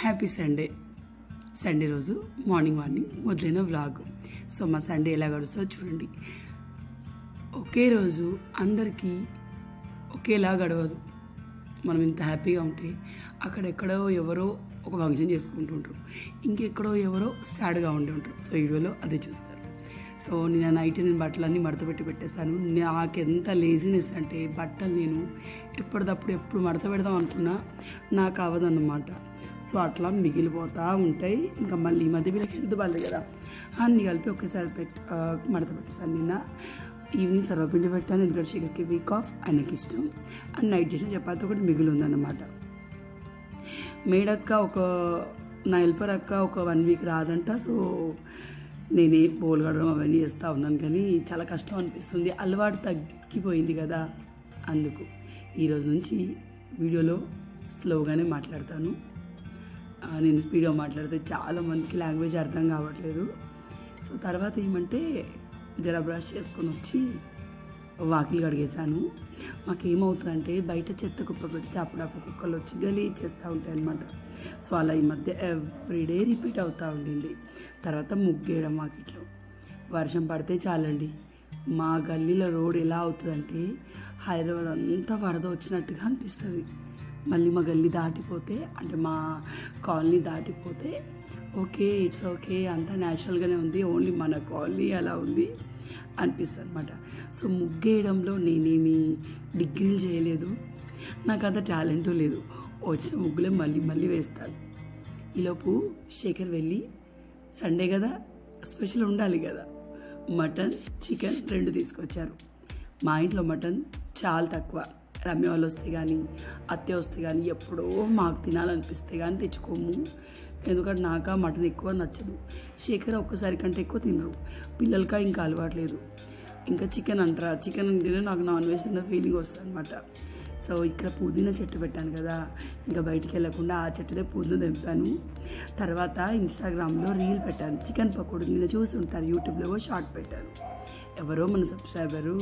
Happy Sunday. Sunday రోజు morning morning మొదలైన vlog. So మా సండే ఎలా గడుస్తుందో చూడండి. ఒకే రోజు అందరికీ ఒకేలా గడవదు. మనం ఇంత హ్యాపీగా ఉంటే అక్కడెక్కడో ఎవరో ఒక ఫంక్షన్ చేసుకుంటుంటారు ఇంకెక్కడో ఎవరో సాడ్గా ఉండి ఉంటారు. సో వీడియోలో అదే చూస్తారు. సో నేను నైట్ నేను బట్టలన్నీ మడతపెట్టి పెట్టేస్తాను నాకు ఎంత లేజినెస్ అంటే బట్టలు నేను ఎప్పటిదప్పుడు ఎప్పుడు మడత పెడదాం అనుకున్నా నాకు అవ్వదన్నమాట సో అట్లా మిగిలిపోతూ ఉంటాయి. ఇంకా మళ్ళీ ఈ మధ్య వీళ్ళకి హెల్త్ బాగాలేదు కదా. అన్నీ కలిపి ఒకేసారి పెట్టి మడత పెట్టేసాను నిన్న. ఈవినింగ్ సర్వపిండి పెట్టాను. ఎందుకంటే చికెన్కి వీక్ ఆఫ్ ఆయనకి ఇష్టం. అండ్ నైట్ చేసిన చపాతి ఒకటి మిగిలి ఉందన్నమాట మేడక్క ఒక నా హెల్పర్ అక్క ఒక వన్ వీక్ రాదంట. సో నేనే బోల్ కడడం అవన్నీ చేస్తూ ఉన్నాను. కానీ చాలా కష్టం అనిపిస్తుంది. అలవాటు తగ్గిపోయింది కదా. అందుకు ఈరోజు నుంచి వీడియోలో స్లోగానే మాట్లాడతాను. నేను స్పీడ్గా మాట్లాడితే చాలా మందికి లాంగ్వేజ్ అర్థం కావట్లేదు. సో తర్వాత ఏమంటే జర బ్రష్ చేసుకొని వచ్చి వాకిలు కడిగేశాను. మాకు ఏమవుతుందంటే బయట చెత్త కుప్ప పెడితే అప్పుడప్పుడు కుక్కలు వచ్చి గలీ చేస్తూ ఉంటాయి అనమాట సో అలా ఈ మధ్య ఎవ్రీడే రిపీట్ అవుతూ ఉండింది. తర్వాత ముగ్గేయడం వాకిట్లో. వర్షం పడితే చాలండి. మా గల్లీలో రోడ్ ఎలా అవుతుందంటే హైదరాబాద్ అంతా వరద వచ్చినట్టుగా అనిపిస్తుంది. మళ్ళీ మా గల్లీ దాటిపోతే అంటే మా కాలనీ దాటిపోతే ఓకే ఇట్స్ ఓకే అంతా న్యాచురల్గానే ఉంది ఓన్లీ మన కాలనీ అలా ఉంది అనిపిస్తుంది అనమాట సో ముగ్గేయడంలో నేనేమి డిగ్రీలు చేయలేదు. నాకు అంత టాలెంట్ లేదు. వచ్చిన ముగ్గులే మళ్ళీ మళ్ళీ వేస్తాను ఈలోపు శేఖర్ వెళ్ళి సండే కదా స్పెషల్ ఉండాలి కదా మటన్ చికెన్ రెండు తీసుకొచ్చారు. మా ఇంట్లో మటన్ చాలా తక్కువ. రమ్య వాళ్ళు వస్తే కానీ అత్తే వస్తే కానీ ఎప్పుడో మాకు తినాలనిపిస్తే కానీ తెచ్చుకోము. ఎందుకంటే నాకు మటన్ ఎక్కువ నచ్చదు. శేఖర్ ఒక్కసారి కంటే ఎక్కువ తినరు. పిల్లలకా ఇంకా అలవాట్లేదు ఇంకా చికెన్ అంటారా? చికెన్ తినే నాకు నాన్ వెజ్ తిన్న ఫీలింగ్ వస్తుంది అనమాట సో ఇక్కడ పుదీనా చెట్టు పెట్టాను కదా ఇంకా బయటికి వెళ్ళకుండా ఆ చెట్టుదే పుదీనా తెంపాను తర్వాత ఇన్స్టాగ్రామ్లో రీల్ పెట్టాను. చికెన్ పకోడీ నేను చూసి ఉంటారు యూట్యూబ్లో షార్ట్ పెట్టాను ఎవరో మన సబ్స్క్రైబరు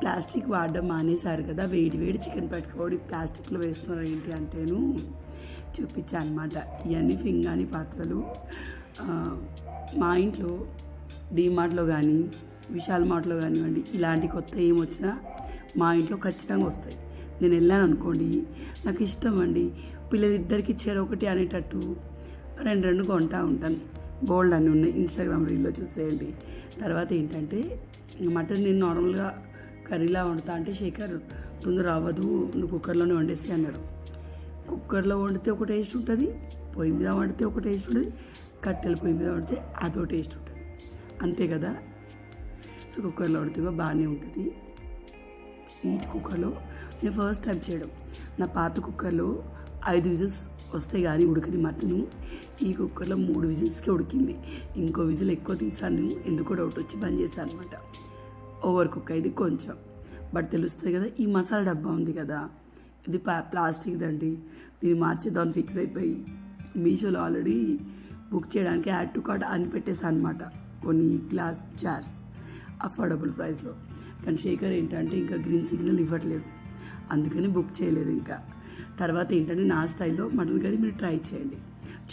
ప్లాస్టిక్ వాడడం మానేశారు కదా వేడి వేడి చికెన్ పెట్టుకోడి ప్లాస్టిక్లో వేస్తున్నారు ఏంటి అంటేను చూపించాను అనమాట ఇవన్నీ ఫింగాని పాత్రలు. మా ఇంట్లో డీమార్ట్లో కానీ విశాల్ మార్ట్లో కానివ్వండి ఇలాంటి కొత్త ఏమొచ్చినా వచ్చినా మా ఇంట్లో ఖచ్చితంగా వస్తాయి. నేను వెళ్ళాను అనుకోండి నాకు ఇష్టం అండి. పిల్లలిద్దరికి ఇచ్చారు ఒకటి అనేటట్టు రెండు రెండు కొంటా ఉంటాను. బోల్డ్ అన్నీ ఉన్నాయి ఇన్స్టాగ్రామ్ రీల్లో చూసేయండి. తర్వాత ఏంటంటే మటన్ నేను నార్మల్గా కర్రీలా వండుతా అంటే శేఖర్ తొందర అవ్వదు నువ్వు కుక్కర్లోనే వండేసి అన్నాడు. కుక్కర్లో వండితే ఒక టేస్ట్ ఉంటుంది పొయ్యి మీద వండితే ఒక టేస్ట్ ఉంటుంది కట్టెల పొయ్యి మీద వండితే అదో టేస్ట్ ఉంటుంది. అంతే కదా? సో కుక్కర్లో వండితే బాగానే ఉంటుంది. ఈ కుక్కర్లో నేను ఫస్ట్ టైం చేయడం. నా పాత కుక్కర్లో ఐదు విజిల్స్ వస్తే కానీ ఉడకని మటను ఈ కుక్కర్లో మూడు విజిల్స్కే ఉడికింది. ఇంకో విజిల్ ఎక్కువ తీసాను ఎందుకో డౌట్ వచ్చి బంద్ చేశాను అనమాట ఓవర్ కుక్ ఇది కొంచెం. బట్ తెలుస్తుంది కదా ఈ మసాలా డబ్బా ఉంది కదా. ఇది ప్లా ప్లాస్టిక్ దండి. దీన్ని మార్చేద్దాం ఫిక్స్ అయిపోయి మీషోలో ఆల్రెడీ బుక్ చేయడానికి యాడ్ టు కార్ట్ అని పెట్టేసాను అనమాట కొన్ని గ్లాస్ జార్స్ అఫోర్డబుల్ ప్రైస్లో కానీ శేఖర్ ఏంటంటే ఇంకా గ్రీన్ సిగ్నల్ ఇవ్వట్లేదు. అందుకని బుక్ చేయలేదు ఇంకా. తర్వాత ఏంటంటే నా స్టైల్లో మటన్ కర్రీ మీరు ట్రై చేయండి.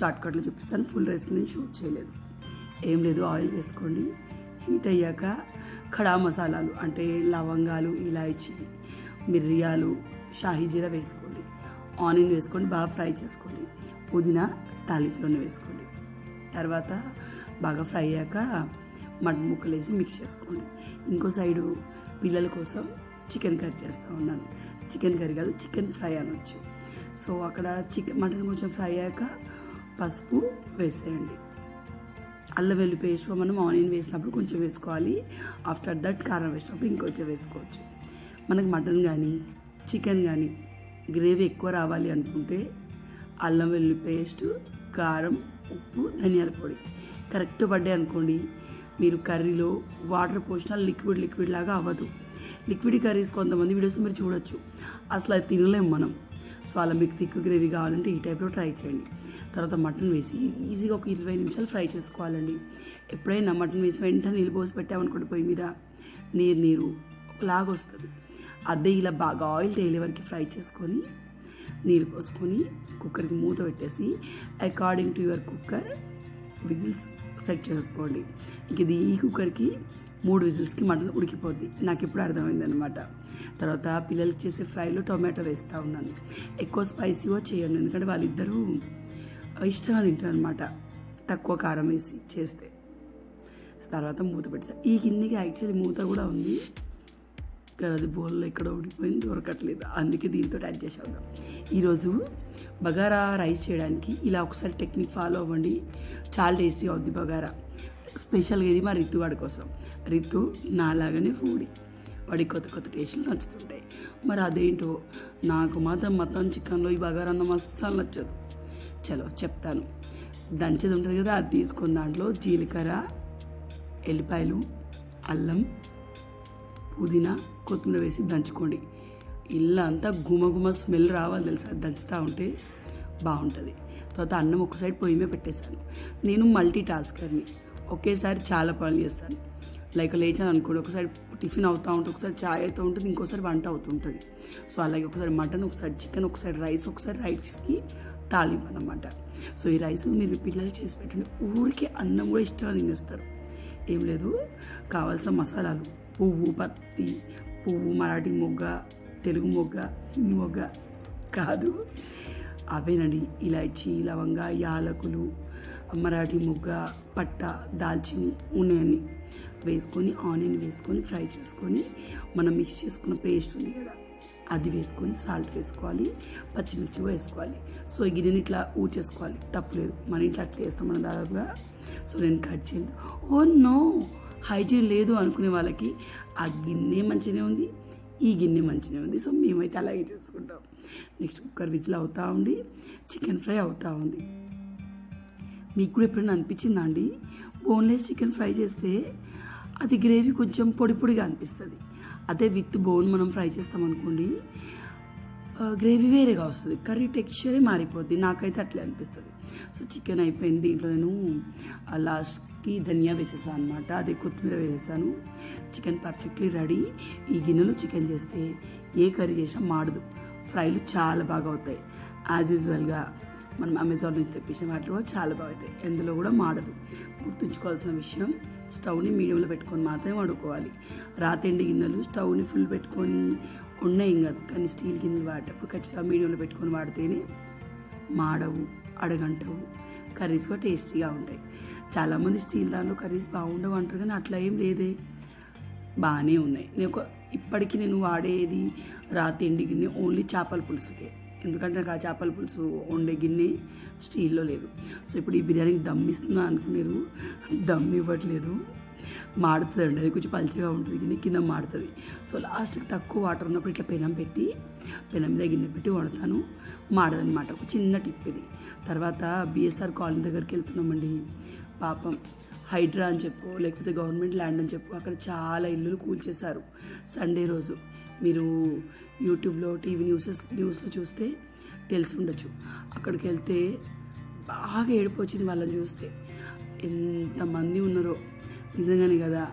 చాట్ కట్లో చూపిస్తాను ఫుల్ రెసిపీ నేను షూట్ చేయలేదు. ఏం లేదు ఆయిల్ వేసుకోండి. హీట్ అయ్యాక ఖడా మసాలాలు అంటే లవంగాలు ఇలాచి మిరియాలు షాహీ జీరా వేసుకోండి. ఆనియన్ వేసుకోండి బాగా ఫ్రై చేసుకోండి. పుదీనా తాలింపులోనే వేసుకోండి. తర్వాత బాగా ఫ్రై అయ్యాక మటన్ ముక్కలు వేసి మిక్స్ చేసుకోండి. ఇంకో సైడు పిల్లల కోసం చికెన్ కర్రీ చేస్తూ ఉన్నాను. చికెన్ కర్రీ కాదు చికెన్ ఫ్రై అనొచ్చు. సో అక్కడ చికెన్ మటన్ కొంచెం ఫ్రై అయ్యాక పసుపు వేసేయండి. అల్లం వెల్లి పేస్ట్ మనం ఆనియన్ వేసినప్పుడు కొంచెం వేసుకోవాలి. ఆఫ్టర్ దట్ కారం వేసినప్పుడు ఇంకొంచెం వేసుకోవచ్చు. మనకు మటన్ కానీ చికెన్ కానీ గ్రేవీ ఎక్కువ రావాలి అనుకుంటే అల్లం వెల్లుల్లి పేస్ట్ కారం ఉప్పు ధనియాల పొడి. కరెక్ట్ పడ్డాయి అనుకోండి. మీరు కర్రీలో వాటర్ పోసినా లిక్విడ్ లిక్విడ్ లాగా అవ్వదు. లిక్విడ్ కర్రీస్ కొంతమంది వీడియోస్ మీరు చూడొచ్చు. అసలు అది తినలేము మనం. సో అలా మీకు థిక్ గ్రేవీ కావాలంటే ఈ టైప్లో ట్రై చేయండి. తర్వాత మటన్ వేసి ఈజీగా ఒక ఇరవై నిమిషాలు ఫ్రై చేసుకోవాలండి. ఎప్పుడైనా మటన్ వేసి వెంటనే నీళ్ళు పోసి పెట్టామనుకోండి పొయ్యి మీద నీరు నీరు ఒకలాగా వస్తుంది. అదే ఇలా బాగా ఆయిల్ తేలే వరకు ఫ్రై చేసుకొని నీళ్ళు పోసుకొని కుక్కర్కి మూత పెట్టేసి according to your cooker whistles set చేసుకోండి. ఇంక ఇది ఈ కుక్కర్కి మూడు విజిల్స్కి మటన్ ఉడికిపోద్ది. నాకు ఇప్పుడు అర్థమైందనమాట. తర్వాత పిల్లలకి చేసే ఫ్రైలో టొమాటో వేస్తూ ఉన్నాను. ఎక్కువ స్పైసీగా చేయండి ఎందుకంటే వాళ్ళిద్దరూ ఇష్టంగా తింటారు అనమాట తక్కువ కారం వేసి చేస్తే. తర్వాత మూత పెట్టేసా. ఈ గిన్నెకి యాక్చువల్లీ మూత కూడా ఉంది. కానీ అది బోల్లో ఎక్కడ ఉడిపోయింది దొరకట్లేదు. అందుకే దీంతో యాడ్ చేసేద్దాం. ఈరోజు బగారా రైస్ చేయడానికి ఇలా ఒకసారి టెక్నిక్ ఫాలో అవ్వండి. చాలా టేస్టీగా అవుద్ది బగారా. స్పెషల్గా ఇది మా రితు వాడి కోసం. రితు నాలాగానే ఫూడి. వాడి కొత్త కొత్త టేస్ట్లు నచ్చుతుంటాయి. మరి అదేంటో? నాకు మాత్రం మటన్ చికెన్లో ఈ బగారా అన్నం అస్సలు నచ్చదు. చలో చెప్తాను. దంచేది ఉంటుంది కదా అది తీసుకున్న దాంట్లో జీలకర్ర ఎల్లిపాయలు అల్లం పుదీనా కొత్తిమీర వేసి దంచుకోండి. ఇల్లు అంతా గుమగుమ స్మెల్ రావాలి తెలుసా? అది దంచుతూ ఉంటే బాగుంటుంది. తర్వాత అన్నం ఒక సైడ్ పొయ్యి మీద పెట్టేశాను. నేను మల్టీ టాస్కర్ని ఒకేసారి చాలా పనులు చేస్తాను లైక్ లేచాను అనుకోండి ఒకసారి టిఫిన్ అవుతూ ఉంటుంది ఒకసారి చాయ్ అవుతూ ఉంటుంది ఇంకోసారి వంట అవుతుంటుంది సో అలాగే ఒకసారి మటన్ ఒకసారి చికెన్ ఒకసారి రైస్ ఒకసారి రైస్కి తాలింపు అనమాట సో ఈ రైస్ మీరు పిల్లలు చేసి పెట్టండి. ఊరికే అన్నం కూడా ఇష్టంగా తినేస్తారు. ఏం లేదు కావాల్సిన మసాలాలు పువ్వు పత్తి పువ్వు మరాఠీ మొగ్గ తెలుగు మొగ్గ హిందీ మొగ్గ కాదు. అవేనండి ఇలాచి లవంగ యాలకులు మరాఠీ ముగ్గ పట్ట దాల్చిని ఉన్నాయని వేసుకొని ఆనియన్ వేసుకొని ఫ్రై చేసుకొని మనం మిక్స్ చేసుకున్న పేస్ట్ ఉంది కదా అది వేసుకొని సాల్ట్ వేసుకోవాలి పచ్చిమిర్చి వేసుకోవాలి. సో ఈ గిన్నెని ఇట్లా ఊచేసుకోవాలి తప్పులేదు మన ఇంట్లో అట్లా వేస్తాం మనం దాదాపుగా. సో నేను కట్ చేయలేదు ఓ నో! హైజీన్ లేదు అనుకునే వాళ్ళకి ఆ గిన్నె మంచిగానే ఉంది ఈ గిన్నె మంచిగానే ఉంది. సో మేమైతే అలాగే చేసుకుంటాం. నెక్స్ట్ కుక్కర్ విజిల్ అవుతూ ఉంది చికెన్ ఫ్రై అవుతూ ఉంది. మీకు కూడా ఎప్పుడైనా అనిపించిందా అండి? బోన్లెస్ చికెన్ ఫ్రై చేస్తే అది గ్రేవీ కొంచెం పొడి పొడిగా అనిపిస్తుంది. అదే విత్ బోన్ మనం ఫ్రై చేస్తాం అనుకోండి గ్రేవీ వేరేగా వస్తుంది. కర్రీ టెక్స్చరే మారిపోద్ది. నాకైతే అట్లే అనిపిస్తుంది. సో చికెన్ అయిపోయింది. దీంట్లో నేను లాస్ట్కి ధనియా వేసేసాను అనమాట అదే కొత్తిమీర వేసేసాను. Chicken perfectly ready. ఈ గిన్నెలో చికెన్ చేస్తే ఏ కర్రీ చేసినా మాడదు. ఫ్రైలు చాలా బాగా అవుతాయి. యాజ్ యూజువల్గా. మనం అమెజాన్ నుంచి తెప్పించిన వాటిలో కూడా చాలా బాగుంటాయి. ఎందులో కూడా మాడదు. గుర్తుంచుకోవాల్సిన విషయం స్టవ్ని మీడియంలో పెట్టుకొని మాత్రమే వండుకోవాలి. రాతెండి గిన్నెలు స్టవ్ని ఫుల్ పెట్టుకొని ఉన్నాయి కాదు. కానీ స్టీల్ గిన్నెలు వాడేటప్పుడు ఖచ్చితంగా మీడియంలో పెట్టుకొని వాడితేనే మాడవు అడగంటవు. కర్రీస్ కూడా టేస్టీగా ఉంటాయి. చాలామంది స్టీల్ దాంట్లో కర్రీస్ బాగుండవు అంటారు కానీ అట్లా ఏం లేదే. బాగానే ఉన్నాయి. నేను ఒక ఇప్పటికీ నేను వాడేది రాతిండి గిన్నె ఓన్లీ చేపల పులుసుకే. ఎందుకంటే నాకు ఆ చేపల పులుసు వండే గిన్నె స్టీల్లో లేదు. సో ఇప్పుడు ఈ బిర్యానీకి దమ్ ఇస్తున్నా అనుకున్నారు దమ్ ఇవ్వట్లేదు. మాడుతుందండి. అది కొంచెం పల్చగా ఉంటుంది గిన్నె కింద మాడుతుంది. సో లాస్ట్కి తక్కువ వాటర్ ఉన్నప్పుడు ఇట్లా పెనం పెట్టి పెనం మీద గిన్నె పెట్టి వండుతాను. మాడదనమాట ఒక చిన్న టిప్ ఇది. తర్వాత బిఎస్ఆర్ కాలనీ దగ్గరికి వెళ్తున్నామండి. పాపం హైడ్రా అని చెప్పు లేకపోతే గవర్నమెంట్ ల్యాండ్ అని చెప్పు అక్కడ చాలా ఇల్లులు కూల్చేశారు. సండే రోజు. మీరు యూట్యూబ్లో టీవీ న్యూసెస్ న్యూస్లో చూస్తే తెలిసి ఉండొచ్చు అక్కడికి వెళ్తే బాగా ఏడుపు వచ్చింది వాళ్ళని చూస్తే. ఎంతమంది ఉన్నారో. నిజంగానే కదా.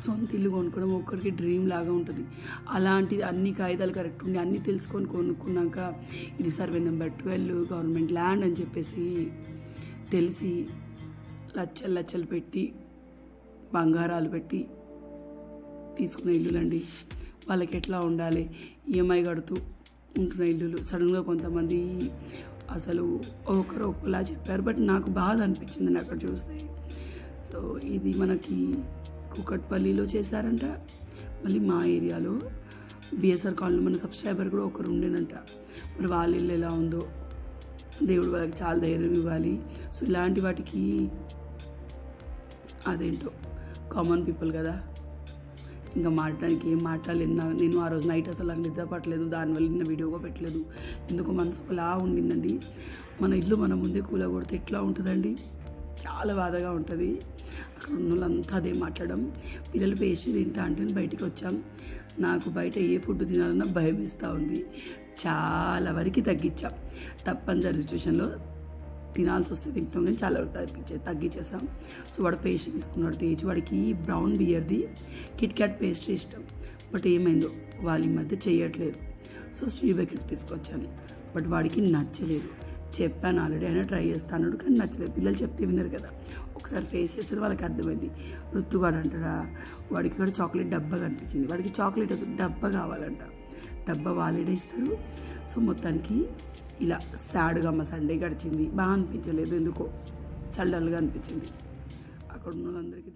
సొంత ఇల్లు కొనుక్కోవడం ఒక్కరికి డ్రీమ్ లాగా ఉంటుంది. అలాంటిది అన్ని కాగితాలు కరెక్ట్ ఉండి అన్నీ తెలుసుకొని కొనుక్కున్నాక ఇది survey number twelve government land అని చెప్పేసి తెలిసి లచ్చలు లచ్చలు పెట్టి బంగారాలు పెట్టి తీసుకున్న ఇల్లులండి. వాళ్ళకి ఎట్లా ఉండాలి? ఈఎంఐ కడుతూ ఉంటున్న ఇల్లులు. సడన్గా కొంతమంది అసలు ఒకరు ఒకలా చెప్పారు. బట్ నాకు బాధ అనిపించింది అక్కడ చూస్తే. సో ఇది మనకి కూకట్పల్లిలో చేశారంట. మళ్ళీ మా ఏరియాలో బిఎస్ఆర్ కాలనీ మన సబ్స్క్రైబర్ కూడా ఒకరు ఉండేనంట. మరి వాళ్ళ ఇల్లు ఎలా ఉందో దేవుడు వాళ్ళకి చాలా ధైర్యం ఇవ్వాలి. సో ఇలాంటి వాటికి అదేంటో కామన్ పీపుల్ కదా. ఇంకా మాట్లాడడానికి ఏం మాట్లాడలేదు. నా- నేను ఆ రోజు నైట్ అసలు నాకు నిద్ర పట్టలేదు. దానివల్ల నిన్న వీడియో కూడా పెట్టలేదు. ఎందుకు మనసు ఒకలా ఉండిందండి. మన ఇల్లు మన ముందే కూలగొడితే ఎట్లా ఉంటుందండి? చాలా బాధగా ఉంటుంది. అక్కడ ఉన్న వాళ్ళంతా అదే మాట్లాడడం. పిల్లలు పేస్ట్ తింటా అంటే బయటికి వచ్చాం. నాకు బయట ఏ ఫుడ్ తినాలన్నా భయం ఇస్తూ ఉంది. చాలా వరకు తగ్గించాం. తప్పనిసరి సిచ్యువేషన్లో తినాల్సి వస్తే తింటాం కానీ చాలా వరకు తగ్గించే తగ్గించేసాం సో వాడు పేస్ట్ తీసుకున్నాడు తేజ్. వాడికి బ్రౌన్ బియర్ది కిట్ క్యాట్ పేస్ట్ ఇష్టం. బట్ ఏమైందో వాళ్ళ ఈ మధ్య చేయట్లేదు. సో శ్రీ బకెట్ తీసుకొచ్చాను. బట్ వాడికి నచ్చలేదు. చెప్పాను ఆల్రెడీ అయినా ట్రై చేస్తాను కానీ నచ్చలేదు. పిల్లలు చెప్తే విన్నారు కదా. ఒకసారి ఫేస్ చేస్తే వాళ్ళకి అర్థమైంది. రుత్తుగాడు అంటారా వాడికి కూడా చాక్లెట్ డబ్బా కనిపించింది. వాడికి చాక్లెట్ డబ్బా కావాలంట. డబ్బా వాలిడేస్తారు. ఇస్తారు సో మొత్తానికి ఇలా సాడ్గా మా సండే గడిచింది. బాగా అనిపించలేదు. ఎందుకో చల్లలుగా అనిపించింది. అక్కడ ఉన్న వాళ్ళందరికీ